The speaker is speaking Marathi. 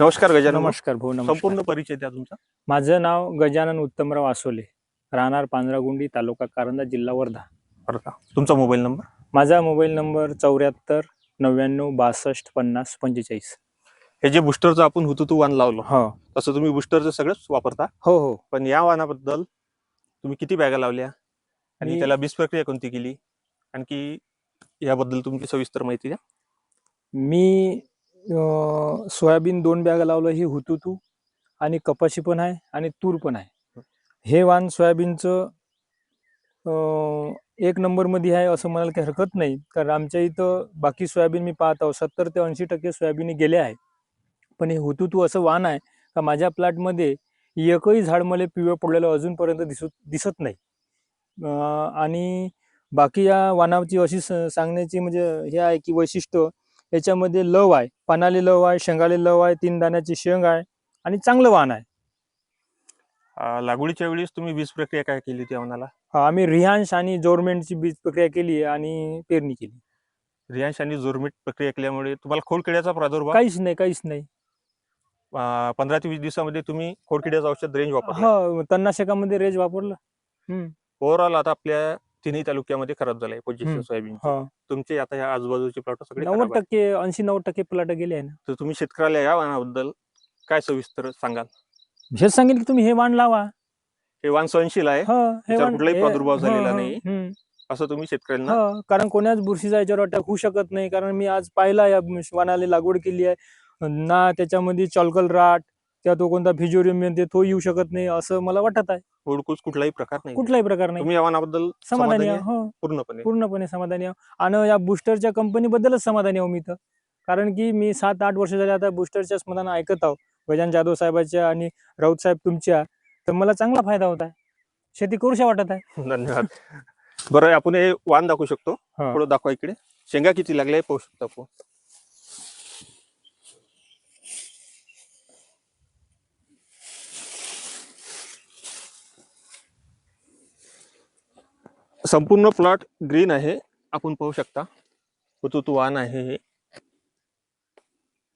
नमस्कार गजानन. नमस्कार भाऊ नमस्कार. संपूर्ण परिचय द्या तुमचा. माझं नाव गजानन उत्तमराव आसोले राहणार पांढरागुंडी तालुका कारंजा जिल्हा वर्धा. का तुमचा मोबाईल नंबर? माझा मोबाईल नंबर चौऱ्याहत्तर नव्याण्णव बासष्ट पन्नास पंचेचाळीस. हे जे बुस्टरचं आपण हुतुतू वाण लावलं हो. तसं तुम्ही बुस्टरचं सगळंच वापरता. हो हो. पण या वाणाबद्दल तुम्ही किती बॅगा लावल्या? आणि मी- त्याला बीज प्रक्रिया कोणती केली? आणखी याबद्दल तुमची सविस्तर माहिती द्या. मी सोयाबीन दोन बॅगा लावलं हे हुतुतू आणि कपाशी पण आहे आणि तूर पण आहे. हे वाण सोयाबीनचं एक नंबरमध्ये आहे असं म्हणायला काही हरकत नाही. कारण आमच्या इथं बाकी सोयाबीन मी पाहत आहोत सत्तर ते ऐंशी टक्के सोयाबीन गेले आहे. पण हे हुतुतू असं वाण आहे का माझ्या प्लॅटमध्ये एकही झाड मला पिवळं पडलेलं अजूनपर्यंत दिसत दिसत नाही. आणि बाकी या वाणाची अशी स- सांगण्याची म्हणजे हे आहे की वैशिष्ट्य याच्यामध्ये लव आहे. पानाले लव आहे शेंगाले लव आहे तीन दाण्याची शेंग आहे आणि चांगलं वाण आहे. अं, लागवडीच्या वेळेस तुम्ही बीज प्रक्रिया काय केली त्या वाणाला हा, आम्ही रिहान्श आणि जोरमेंटची बीज प्रक्रिया केली आणि पेरणी केली. रियांश आणि जोरमीट प्रक्रिया केल्यामुळे तुम्हाला खोडकिड्याचा प्रादुर्भाव? काहीच नाही काहीच नाही. अं, पंधरा ते वीस दिवसामध्ये तुम्ही खोडकिड्याचं औषध रेंज वापरलं. हा तणनाशकामध्ये रेज वापरलं. ओव्हरऑल आता आपल्या तिन्ही तालुक्यामध्ये खराब झालंय पोझिशन हम्म. सोयाबीन हा. तुमचे आता ह्या आजूबाजूचे प्लॉट सगळे नव्वद खराब आहेत. टक्के ऐंशी नव्वद टक्के प्लॉट गेले आहे ना तर तुम्ही शेतकऱ्याला या वाणाबद्दल काय सविस्तर सांगाल हेच सांगेल की तुम्ही हे वाण लावा हे वाण सहनशील आहे हा, हे त्याच्यावर वाण- कुठलाही हे- प्रादुर्भाव हा, झालेला हा, नाही. हम्म. असं तुम्ही शेतकऱ्यांना हा कारण कोणाच बुरशीचा याच्यावर अटॅक होऊ शकत नाही कारण मी आज पाहिला या वाणाला लागवड केली आहे ना त्याच्यामध्ये चॉलकल राट त्या तो कोणता फिजोरियम म्हणते तो येऊ शकत नाही असं मला वाटत आहे. ओळखूच कुठलाही प्रकार नाही. कुठलाही प्रकार नाही. तुम्ही वाणाबद्दल समाधानी समाधानी आहे? हो. पूर्णपणे. पूर्णपणे समाधानी आहे आणि या बुस्टरच्या कंपनीबद्दलच समाधानी आहो मी तर. कारण की मी सात आठ वर्ष झाले आता बुस्टरच्या स्मदान ऐकत आहो गजान जाधव साहेबाच्या आणि राऊत साहेब तुमच्या. तर मला चांगला फायदा होत आहे. शेती करूशा वाटत आहे. धन्यवाद. बरं आपण हे वाण दाखवू शकतो. हा. थोडं दाखवा इकडे. शेंगा किती लागल्या हे पाहू शकतो आपण. संपूर्ण प्लॉट ग्रीन आहे. आपण पाहू शकता. तो वाहन आहे हे.